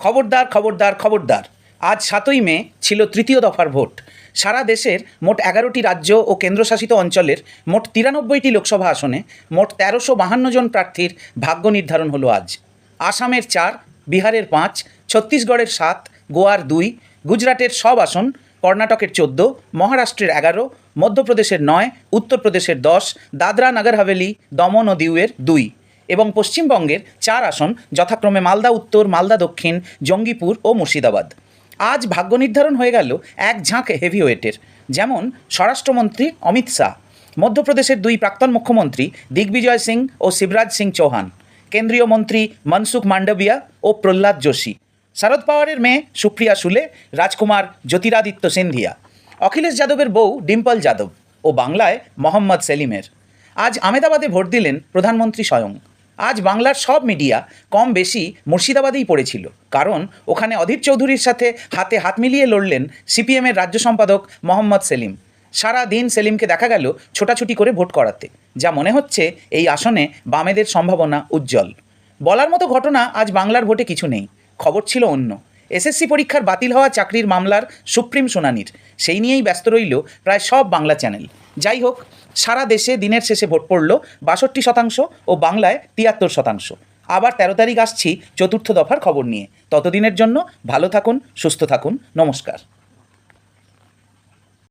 খবরদার খবরদার খবরদার। আজ সাতই মে ছিল তৃতীয় দফার ভোট। সারা দেশের মোট এগারোটি রাজ্য ও কেন্দ্রশাসিত অঞ্চলের মোট তিরানব্বইটি লোকসভা আসনে মোট তেরোশো বাহান্ন জন প্রার্থীর ভাগ্য নির্ধারণ হলো আজ। আসামের চার, বিহারের পাঁচ, ছত্তিশগড়ের সাত, গোয়ার দুই, গুজরাটের সব আসন, কর্ণাটকের চোদ্দ, মহারাষ্ট্রের এগারো, মধ্যপ্রদেশের নয়, উত্তরপ্রদেশের দশ, দাদরা নগর হাভেলি দমন ও দিউয়ের দুই। এবং পশ্চিমবঙ্গের চার আসন যথাক্রমে মালদা উত্তর, মালদা দক্ষিণ, জঙ্গিপুর ও মুর্শিদাবাদ। আজ ভাগ্য নির্ধারণ হয়ে গেল এক ঝাঁক হেভিওয়েটের। যেমন স্বরাষ্ট্রমন্ত্রী অমিত শাহ, মধ্যপ্রদেশের দুই প্রাক্তন মুখ্যমন্ত্রী দিগ্বিজয় সিং ও শিবরাজ সিং চৌহান, কেন্দ্রীয় মন্ত্রী মনসুখ মান্ডবিয়া ও প্রহ্লাদ যোশী, শারদ পাওয়ারের মেয়ে সুপ্রিয়া সুলে, রাজকুমার জ্যোতিরাদিত্য সিন্ধিয়া, অখিলেশ যাদবের বউ ডিম্পল যাদব ও বাংলায় মোহাম্মদ সেলিমের। আজ আমেদাবাদে ভোট দিলেন প্রধানমন্ত্রী স্বয়ং। আজ বাংলার সব মিডিয়া কম বেশি মুর্শিদাবাদেই পড়েছিল। কারণ ওখানে অধীর চৌধুরীর সাথে হাতে হাত মিলিয়ে লড়লেন সিপিএমের রাজ্য সম্পাদক মোহাম্মদ সেলিম। সারা দিন সেলিমকে দেখা গেল ছোটাছুটি করে ভোট করাতে। যা মনে হচ্ছে এই আসনে বামেদের সম্ভাবনা উজ্জ্বল। বলার মতো ঘটনা আজ বাংলার ভোটে কিছু নেই। খবর ছিল অন্য। এসএসসি পরীক্ষার বাতিল হওয়া চাকরির মামলার সুপ্রিম শুনানির। সেই নিয়েই ব্যস্ত রইল প্রায় সব বাংলা চ্যানেল। যাই হোক, সারা দেশে দিনের শেষে ভোট পড়ল বাষট্টি শতাংশ ও বাংলায় তিয়াত্তর শতাংশ। আবার তেরো তারিখ আসছি চতুর্থ দফার খবর নিয়ে। ততদিনের জন্য ভালো থাকুন, সুস্থ থাকুন। নমস্কার।